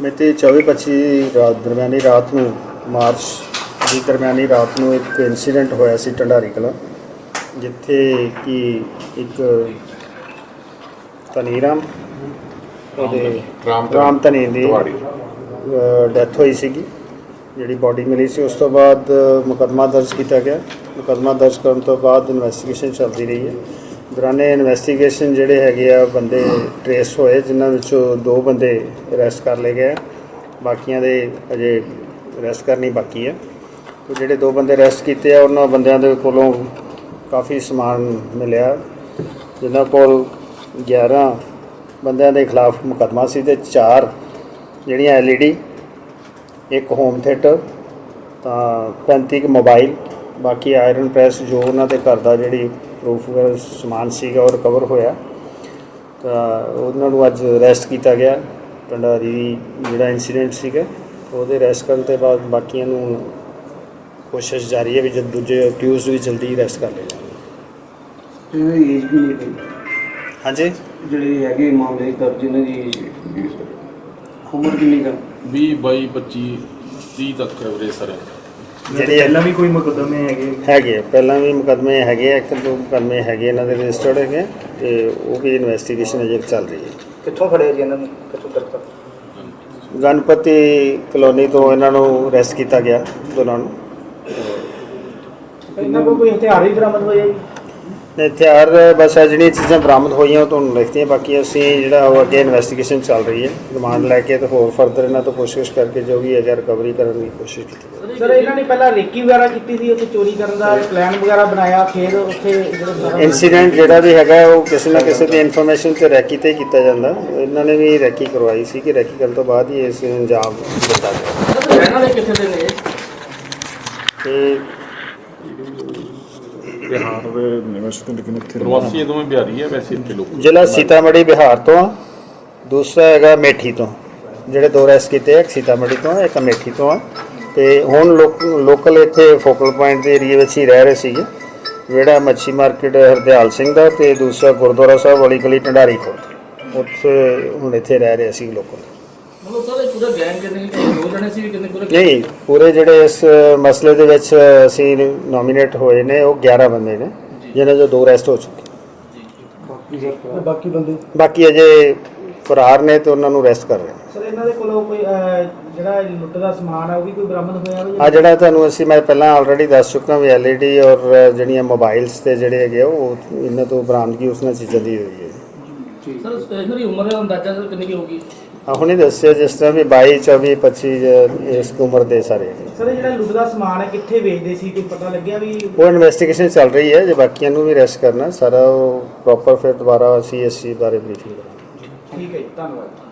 ਮਿਤੀ 24-25 ਰਾਤ ਦਰਮਿਆਨੀ ਰਾਤ ਨੂੰ ਮਾਰਚ ਦੀ ਦਰਮਿਆਨੀ ਰਾਤ ਨੂੰ ਇੱਕ ਇਨਸੀਡੈਂਟ ਹੋਇਆ ਸੀ ਢੰਡਾਰੀ ਕਲਾਂ ਜਿੱਥੇ ਕਿ ਇੱਕ ਤਨੀਰਾਮ ਉਹਦੇ ਰਾਮ ਰਾਮ ਤਨੀ ਦੀ ਤਿਵਾੜੀ। ਡੈਥ ਹੋਈ ਸੀਗੀ ਜਿਹੜੀ ਬਾਡੀ ਮਿਲੀ ਸੀ। ਉਸ ਤੋਂ ਬਾਅਦ ਮੁਕੱਦਮਾ ਦਰਜ ਕੀਤਾ ਗਿਆ। ਮੁਕੱਦਮਾ ਦਰਜ ਕਰਨ ਤੋਂ ਬਾਅਦ ਇਨਵੈਸਟੀਗੇਸ਼ਨ ਚੱਲਦੀ ਰਹੀ ਹੈ। ਦੌਰਾਨੇ ਇਨਵੈਸਟੀਗੇਸ਼ਨ ਜਿਹੜੇ ਹੈਗੇ ਆ, ਬੰਦੇ ਟ੍ਰੇਸ ਹੋਏ, ਜਿਨ੍ਹਾਂ ਵਿੱਚੋਂ ਦੋ ਬੰਦੇ ਅਰੈਸਟ ਕਰ ਲਏ ਗਏ ਬਾਕੀਆਂ ਦੇ ਅਜੇ ਅਰੈਸਟ ਕਰਨੀ ਬਾਕੀ ਹੈ ਤੇ ਜਿਹੜੇ ਦੋ ਬੰਦੇ ਅਰੈਸਟ ਕੀਤੇ ਆ, ਉਹਨਾਂ ਬੰਦਿਆਂ ਦੇ ਕੋਲੋਂ ਕਾਫੀ ਸਮਾਨ ਮਿਲਿਆ। ਜਿਨ੍ਹਾਂ ਕੋਲ 11 ਬੰਦਿਆਂ ਦੇ ਖਿਲਾਫ ਮੁਕੱਦਮਾ ਸੀ ਤੇ ਚਾਰ ਜਿਹੜੀਆਂ ਐਲਈਡੀ ਇੱਕ ਹੋਮ ਥੀਏਟਰ ਤਾਂ 35 ਕੁ ਮੋਬਾਈਲ ਬਾਕੀ ਆਇਰਨ ਪ੍ਰੈਸ ਜੋ ਉਹਨਾਂ ਦੇ ਘਰ ਦਾ ਜਿਹੜੀ ਪ੍ਰੂਫ ਸਮਾਨ ਸੀਗਾ ਉਹ ਰਿਕਵਰ ਹੋਇਆ। ਤਾਂ ਉਹਨਾਂ ਨੂੰ ਅੱਜ ਅਰੈਸਟ ਕੀਤਾ ਗਿਆ ਭੰਡਾਰੀ ਜਿਹੜਾ ਇਨਸੀਡੈਂਟ ਸੀਗਾ ਉਹਦੇ ਅਰੈਸਟ ਕਰਨ ਤੋਂ ਬਾਅਦ ਬਾਕੀਆਂ ਨੂੰ ਕੋਸ਼ਿਸ਼ ਜਾਰੀ ਹੈ ਵੀ ਜਦ ਦੂਜੇ ਅਕਿਊਜ਼ ਵੀ ਜਲਦੀ ਅਰੈਸਟ ਕਰ ਲਏ ਜਾਣ। ਇਹਦੀ ਏਜ ਵੀ ਨਹੀਂ ਹੈ ਹਾਂਜੀ? ਜਿਹੜੇ ਹੈਗੇ ਮਾਮਲੇ ਦਰਜ ਇਹਨਾਂ ਦੀ ਉਮਰ ਕਿੰਨੀ ਕੁ 20 22 25 30 ਤੱਕ ਐਵਰੇਜ ਸਰ ਜਿਹੜੀ ਪਹਿਲਾਂ ਵੀ ਕੋਈ ਮੁਕੱਦਮੇ ਹੈਗੇ ਹੈਗੇ ਪਹਿਲਾਂ ਵੀ ਮੁਕੱਦਮੇ ਹੈਗੇ ਇੱਕ ਦੋ ਮੁਕੱਦਮੇ ਹੈਗੇ ਇਹਨਾਂ ਦੇ ਰਜਿਸਟਰਡ ਹੈਗੇ ਤੇ ਉਹ ਵੀ ਇਨਵੈਸਟੀਗੇਸ਼ਨ ਅਜੇ ਚੱਲ ਰਹੀ ਹੈ। ਕਿੱਥੋਂ ਫੜਿਆ ਜੀ ਇਹਨਾਂ ਨੂੰ? ਕਿੱਥੋਂ ਤੱਕ? ਗਣਪਤੀ ਕਲੋਨੀ ਤੋਂ ਇਹਨਾਂ ਨੂੰ ਅਰੈਸਟ ਕੀਤਾ ਗਿਆ ਦੋਨਾਂ ਨੂੰ। ਇਹਨਾਂ ਕੋਲ ਕੋਈ ਹਥਿਆਰ ਵੀ ਬਰਾਮਦ ਹੋਇਆ ਜੀ? ਤੇ ਹਥਿਆਰ ਬਸ ਇਹ ਜਿਹੜੀਆਂ ਚੀਜ਼ਾਂ ਬਰਾਮਦ ਹੋਈਆਂ ਉਹ ਤੁਹਾਨੂੰ ਲਿਖਤੀਆਂ ਬਾਕੀ ਅਸੀਂ ਜਿਹੜਾ ਉਹ ਅੱਗੇ ਇਨਵੈਸਟੀਗੇਸ਼ਨ ਚੱਲ ਰਹੀ ਹੈ। ਰਿਮਾਂਡ ਲੈ ਕੇ ਤੇ ਹੋਰ ਫਰਦਰ ਇਹਨਾਂ ਤੋਂ ਕੋਸ਼ਿਸ਼ ਕਰਕੇ ਜੋ ਵੀ ਹੈਗਾ ਰਿਕਵਰੀ ਕਰਨ ਦੀ ਕੋਸ਼ਿਸ਼ ਕੀਤੀ ਸਰ ਇਹਨਾਂ ਨੇ ਪਹਿਲਾਂ ਰੇਕੀ ਵਗੈਰਾ ਕੀਤੀ ਸੀ ਉੱਥੇ ਚੋਰੀ ਕਰਨ ਦਾ ਪਲਾਨ ਵਗੈਰਾ ਬਣਾਇਆ ਫਿਰ ਉੱਥੇ ਇਨਸੀਡੈਂਟ ਜਿਹੜਾ ਵੀ ਹੈਗਾ ਉਹ ਕਿਸੇ ਨਾ ਕਿਸੇ ਦੀ ਇਨਫੋਰਮੇਸ਼ਨ ਤੇ ਰੈਕੀ ਤੇ ਕੀਤਾ ਜਾਂਦਾ। ਇਹਨਾਂ ਨੇ ਵੀ ਰੈਕੀ ਕਰਵਾਈ ਸੀ ਕਿ ਰੈਕੀ ਕਰਨ ਤੋਂ ਬਾਅਦ ਹੀ ਇਸ ਨੂੰ ਅੰਜਾਮ ਦਿੱਤਾ ਗਿਆ। ਰਹਿਣ ਵਾਲੇ ਕਿੱਥੇ ਦੇ ਨੇ? ਤੇ ਬਿਹਾਰ ਦੇ ਯੂਨੀਵਰਸਿਟੀ ਲੇਕਿਨ ਇੱਥੇ ਪ੍ਰਵਾਸੀ ਇਹ ਦੋਵੇਂ ਬਿਹਾਰੀ ਹੈ ਵੈਸੇ ਇੱਥੇ ਲੋਕ ਜ਼ਿਲ੍ਹਾ ਸੀਤਾਮੜੀ ਬਿਹਾਰ ਤੋਂ ਆ। ਦੂਸਰਾ ਹੈਗਾ ਮੇਠੀ ਤੋਂ। ਜਿਹੜੇ ਦੋ ਰੈਸ ਕੀਤੇ ਆ, ਇੱਕ ਸੀਤਾਮੜੀ ਤੋਂ ਆ, ਇੱਕ ਮੇਠੀ ਤੋਂ ਆ। ਤੇ ਹੁਣ ਲੋਕਲ ਇੱਥੇ ਫੋਕਲ ਪੁਆਇੰਟ ਦੇ ਏਰੀਆ ਵਿੱਚ ਹੀ ਰਹਿ ਰਹੇ ਸੀਗੇ। ਜਿਹੜਾ ਮੱਛੀ ਮਾਰਕੀਟ ਹਰਦਿਆਲ ਸਿੰਘ ਦਾ ਤੇ ਦੂਸਰਾ ਗੁਰਦੁਆਰਾ ਸਾਹਿਬ ਵਾਲੀ ਗਲੀ ਢੰਡਾਰੀ ਕੋਲ। ਉੱਥੇ ਹੁਣ ਇੱਥੇ ਰਹਿ ਰਹੇ ਸੀ ਲੋਕਲ। ਮਤਲਬ ਸਰ ਇਹ ਪੂਰਾ ਗੈਂਗ ਕਿੰਨੇ ਦੋ ਜਣੇ ਸੀ ਕਿੰਨੇ ਪੂਰੇ ਨਹੀਂ ਪੂਰੇ ਜਿਹੜੇ ਇਸ ਮਸਲੇ ਦੇ ਵਿੱਚ ਅਸੀਂ ਨੋਮੀਨੇਟ ਹੋਏ ਨੇ ਉਹ 11 ਬੰਦੇ ਨੇ ਜਿਨ੍ਹਾਂ ਚੋਂ ਦੋ ਅਰੈਸਟ ਹੋ ਚੁੱਕੇ। ਬਾਕੀ ਬੰਦੇ? ਬਾਕੀ ਅਜੇ ਫਰਾਰ ਨੇ ਤੇ ਉਹਨਾਂ ਨੂੰ ਅਰੈਸਟ ਕਰ ਰਹੇ ਹਾਂ ਸਰ ਇਹਨਾਂ ਦੇ ਕੋਲੋਂ ਕੋਈ ਅਹ, ਜਿਹੜਾ ਲੁੱਟ ਦਾ ਸਮਾਨ ਆ ਉਹ ਵੀ ਕੋਈ ਬਰਾਮਦ ਹੋਇਆ ਆ ਜਿਹੜਾ ਤੁਹਾਨੂੰ ਅਸੀਂ ਮੈਂ ਪਹਿਲਾਂ ਆਲਰੇਡੀ ਦੱਸ ਚੁੱਕਾ ਵੀ ਐਲਈਡੀ ਔਰ ਜਿਹੜੀਆਂ ਮੋਬਾਈਲਸ ਤੇ ਜਿਹੜੇ ਹੈਗੇ ਆ, ਉਹ ਇਹਨਾਂ ਤੋਂ ਬਰਾਮਦਗੀ ਉਸਨਾਂ ਚੀਜ਼ਾਂ ਦੀ ਹੋਈ ਹੈ। ਸਰ ਇਹਨਾਂ ਦੀ ਉਮਰ ਦਾ ਅੰਦਾਜ਼ਾ ਸਰ ਕਿੰਨੀ ਕੁ ਆ ਹੁਣੇ ਦੱਸਿਆ ਜਿਸ ਤਰ੍ਹਾਂ ਵੀ 22 24 25 ਜ- ਇਸ ਉਮਰ ਦੇ ਸਾਰੇ। ਸਰ ਜਿਹੜਾ ਲੁੱਟ ਦਾ ਸਮਾਨ ਹੈ ਕਿੱਥੇ ਵੇਚਦੇ ਸੀ? ਕੋਈ ਪਤਾ ਲੱਗਿਆ ਵੀ ਉਹ ਇਨਵੈਸਟੀਗੇਸ਼ਨ ਚੱਲ ਰਹੀ ਹੈ ਜੇ ਬਾਕੀਆਂ ਨੂੰ ਵੀ ਅਰੈਸਟ ਕਰਨਾ ਸਾਰਾ ਉਹ ਪ੍ਰੋਪਰ ਫਿਰ ਦੁਬਾਰਾ ਚੀਜ਼ ਬਾਰੇ ਬਰੀਫਿੰਗ ਕਰਾਂਗੇ। ਠੀਕ ਹੈ ਜੀ ਧੰਨਵਾਦ।